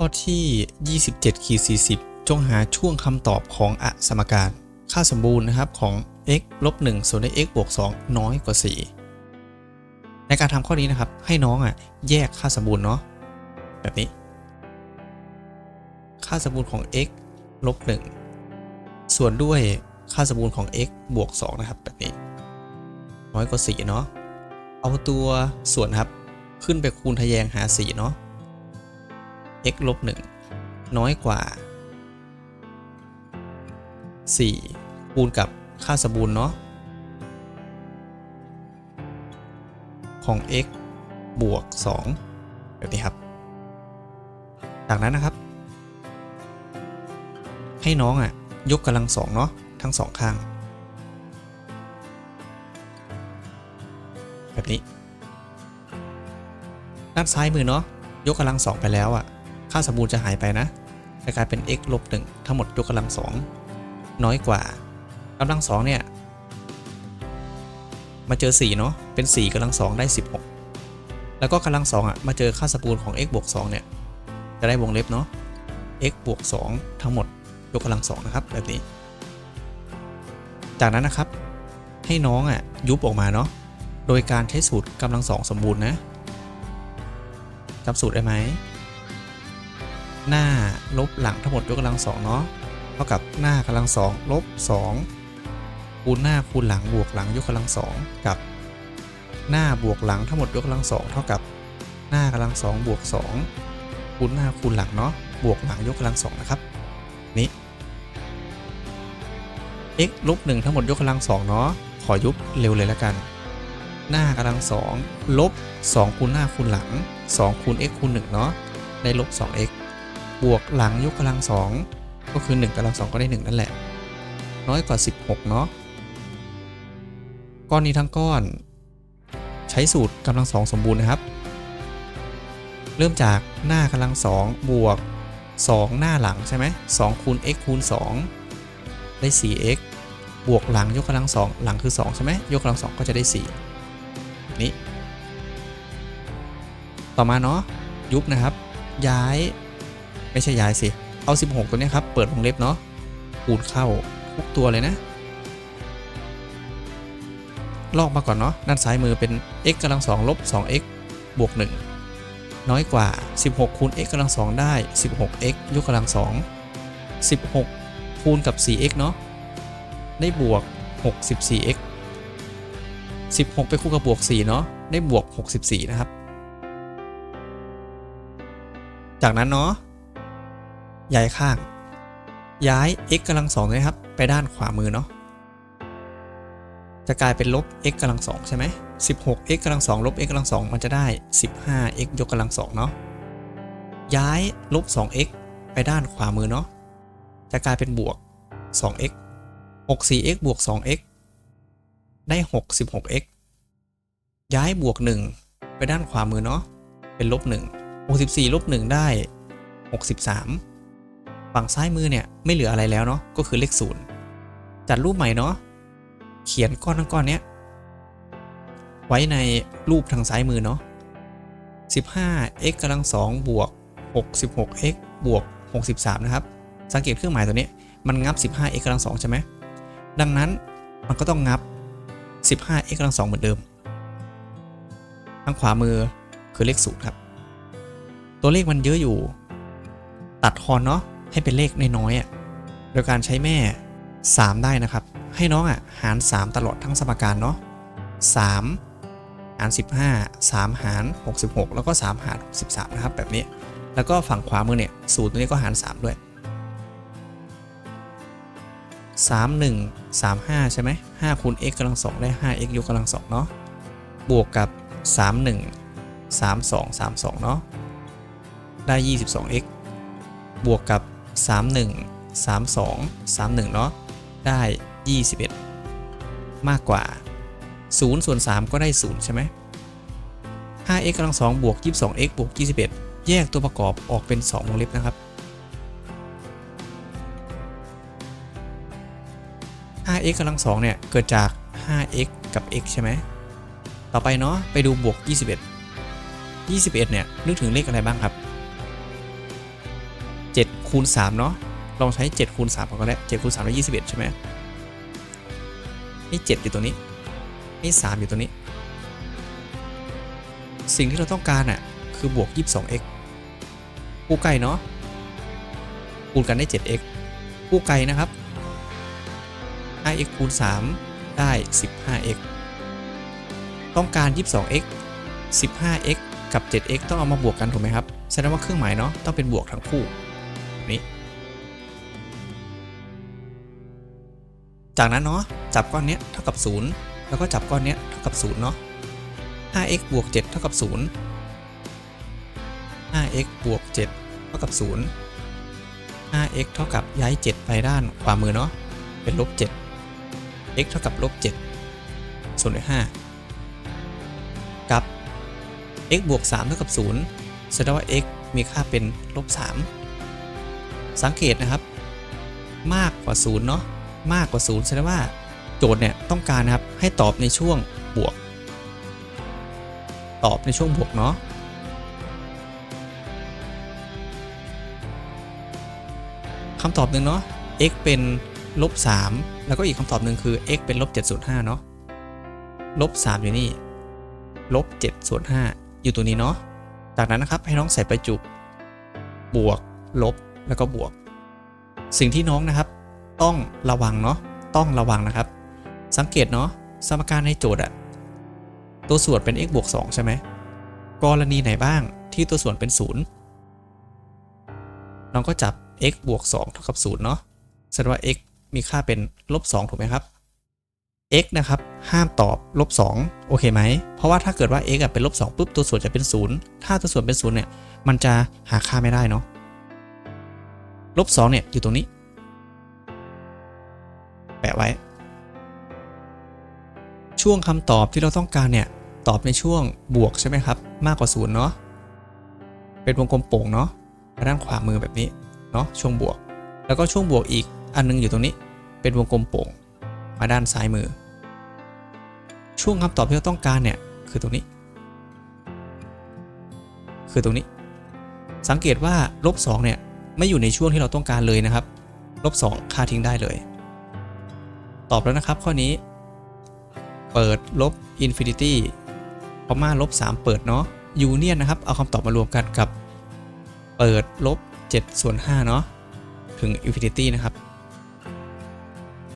ข้อที่ 27ขีด40 จงหาช่วงคำตอบของอสมการ ค่าสมบูรณ์นะครับของ x ลบ1ส่วนด้วย x บวก 2 น้อยกว่า 4 ในการทำข้อนี้นะครับ ให้น้องอะแยกค่าสมบูรณ์เนาะแบบนี้ ค่าสมบูรณ์ของ x ลบ1ส่วนด้วยค่าสมบูรณ์ของ x บวก 2 นะครับ แบบนี้ น้อยกว่า 4 เนาะเอาตัวส่วนครับ ขึ้นไปคูณทะแยงหา 4 เนาะ x ลบ1น้อยกว่า 4 คูณกับค่าสมบูรณ์เนาะของ x บวก 2 แบบนี้ครับ จากนั้นนะครับ ให้น้องอะ ยกกำลังสองเนาะทั้งสองข้าง แบบนี้ ด้านซ้ายมือเนาะยกกำลังสองไปแล้วอะ ค่าสมบูรณ์จะหายไปนะจะกลายเป็น x ลบ1ทั้งหมดยกกำลังสองน้อยกว่ากำลังสองเนี่ยมาเจอ4เนาะเป็น 4กำลังสองได้ 16 แล้วก็กำลังสองอะมาเจอค่าสมบูรณ์ของ x บวก2เนี่ยจะได้วงเล็บเนาะ x บวก2ทั้งหมดยกกำลังสองนะครับแบบนี้ จากนั้นนะครับ ให้น้องอะยุบออกมาเนาะโดยการใช้สูตรกำลังสองสมบูรณ์นะจำสูตรได้ไหม หน้าลบหลังทั้งหมดยกกำลังสองเนาะเท่ากับหน้ากำลังสองลบสองคูณหน้าคูณหลังบวกหลังยกกำลังสองกับหน้าบวกหลังทั้งหมดยกกำลังสองเท่ากับหน้ากำลังสองบวกสองคูณหน้าคูณหลังเนาะบวกหลังยกกำลังสองนะครับนี้ x ลบหนึ่งทั้งหมดยกกำลังสองเนาะขอยุบเร็วเลยแล้วกัน หน้ากำลังสองลบ2คูณหน้าคูณหลัง2คูณ x คูณ1เนาะได้ลบ 2x บวกหลังยกกำลังสองก็คือ 1กำลังสองก็ได้ 1 นั่นแหละ น้อยกว่า 16 เนาะก้อนนี้ทั้งก้อน ใช้สูตรกำลังสองสมบูรณ์นะครับ เริ่มจากหน้ากำลังสองบวก 2 หน้าหลังใช่ไหม2คูณ x คูณ 2 ได้ 4x บวกหลังยกกำลังสองหลังคือ 2 ใช่ไหมยกกำลังสองก็จะได้ 4 นี้ ต่อมาเนาะยุบนะครับ ย้าย ไม่ใช่ย้ายสิ เอา 16 ตัวนี้ครับ เปิดวงเล็บเนาะคูณเข้าทุกตัวเลยนะ ลอกมาก่อนเนาะ ด้านซ้ายมือเป็น x กำลัง2ลบ 2x บวก 1 น้อยกว่า 16 คูณ x กำลัง2ได้ 16x ยกกำลัง2 16 คูณกับ 4x เนาะ ได้บวก 64x 16 ไปคูณกับบวก 4 เนาะ ได้บวก 64 นะครับ จากนั้นเนาะ ย้ายข้าง ย้าย x กำลังสองนะครับ ไปด้านขวามือเนาะ จะกลายเป็นลบ x กำลังสองใช่ไหม16 x กำลังสองลบ x กำลังสองมันจะได้ 15 x ยกกำลังสองเนาะ ย้ายลบ 2x ไปด้านขวามือเนาะ จะกลายเป็นบวก 2x 64x บวก 2x ได้ 66x ย้ายบวก 1 ไปด้านขวามือเนาะ เป็นลบ 1 64ลบ 1 ได้ 63 ฝั่งซ้ายมือเนี่ยไม่เหลืออะไรแล้วเนาะก็คือเลขศูนย์จัดรูปใหม่เนาะเขียนก้อนทั้งก้อนเนี้ยไว้ในรูปทางซ้ายมือเนาะ 15x กำลัง2บวก 66x บวก 63 นะครับ สังเกตเครื่องหมายตัวนี้มันงับ 15x กำลัง2ใช่ไหม ดังนั้นมันก็ต้องงับ 15x กำลัง2เหมือนเดิม ทางขวามือคือเลขศูนย์ครับ ตัวเลขมันเยอะอยู่ ตัดคอนเนาะ ให้เป็นเลขน้อยๆโดยการใช้แม่ 3 ได้นะครับ ให้น้องอะหาร 3 ตลอดทั้งสมการเนาะ3 หาร 15 3 หาร 66 แล้วก็ 3 หาร 63 นะครับ แบบนี้ แล้วก็ฝั่งขวามือเนี่ยสูตรตัวนี้ก็หาร 3 ด้วย 3 1 3 5 ใช่ไหม5คูณ x กำลัง2ได้ 5x ยกกำลัง2เนาะบวกกับ 3 1 3 2 3 2 เนาะได้ 22x บวกกับ 31 32 31 เนาะได้ 21 มากกว่า 0 ส่วน 3 ก็ได้ 0 ใช่ไหม 5x กำลัง2บวก 22x บวก 21 แยกตัวประกอบออกเป็น 2 วงเล็บนะครับ 5x กำลัง2เนี่ยเกิดจาก 5x กับ x ใช่ไหม ต่อไปเนาะไปดูบวก 21 21 เนี่ยนึกถึงเลขอะไรบ้างครับ คูณ3เนาะลองใช้7คูณ3ก็ได้7คูณ3ได้21 ใช่ไหมนี่7อยู่ตรงนี้นี่3อยู่ตรงนี้ สิ่งที่เราต้องการอะคือบวก 22x คู่ไก่เนาะคูณกันได้ 7x คู่ไก่นะครับ 5x คูณ 3 ได้ 15x ต้องการ 22x 15x กับ 7x ต้องเอามาบวกกันถูกไหมครับ แสดงว่าเครื่องหมายเนาะต้องเป็นบวกทั้งคู่ นี้ จากนั้นเนาะจับก้อนเนี้ยเท่ากับ 0 แล้วก็จับก้อนเนี้ยเท่ากับ0เนาะ 5x บวก 7 เท่ากับ 0 5x บวก 7 เท่ากับ 0 5x เท่ากับย้าย 7 ไปด้านขวามือเนาะ เป็นลบ 7 x เท่ากับลบ 7 ส่วนด้วย5กับ x บวก 3 เท่ากับ 0 แสดงว่า x มีค่าเป็นลบ 3 สังเกตนะครับ มากกว่า0เนาะมากกว่า0แสดงว่าโจทย์เนี่ยต้องการนะครับให้ตอบในช่วงบวก ตอบในช่วงบวกเนาะคำตอบหนึ่งเนาะ x เป็นลบ3แล้วก็อีกคำตอบหนึ่งคือ x เป็นลบ7ส่วน5เนาะลบ3อยู่นี่ลบ7ส่วน5อยู่ตัวนี้เนาะ จากนั้นนะครับให้น้องใส่ประจุ บวกลบ แล้วก็บวก สิ่งที่น้องนะครับ ต้องระวังเนาะต้องระวังนะครับ สังเกตเนาะสมการในโจทย์อะตัวส่วนเป็น x บวก2ใช่ไหมกรณีไหนบ้างที่ตัวส่วนเป็น 0 น้องก็จับ x บวก2เท่ากับ0เนาะแสดงว่า x มีค่าเป็นลบ2ถูกไหมครับ x นะครับ ห้ามตอบลบ2โอเคไหม เพราะว่าถ้าเกิดว่า x เป็นลบ2ปุ๊บตัวส่วนจะเป็น 0 ถ้าตัวส่วนเป็น 0 เนี่ย มันจะหาค่าไม่ได้เนาะ ลบ2เนี่ยอยู่ตรงนี้ แปะไว้ ช่วงคำตอบที่เราต้องการเนี่ย ตอบในช่วงบวกใช่ไหมครับ มากกว่า0เนาะเป็นวงกลมโป่งเนาะมาด้านขวามือแบบนี้เนาะช่วงบวก แล้วก็ช่วงบวกอีกอันนึงอยู่ตรงนี้ เป็นวงกลมโป่งมาด้านซ้ายมือ ช่วงคำตอบที่เราต้องการเนี่ยคือตรงนี้ คือตรงนี้ สังเกตว่าลบ2เนี่ย ไม่อยู่ในช่วงที่เราต้องการเลยนะครับ ลบ 2 ค่าทิ้งได้เลย ตอบแล้วนะครับข้อนี้ เปิดลบอินฟินิตี้พอมาลบ 3 เปิดเนาะยูเนียนนะครับ เอาคำตอบมารวมกันกับ เปิดลบ7ส่วน5เนาะถึงอินฟินิตี้นะครับ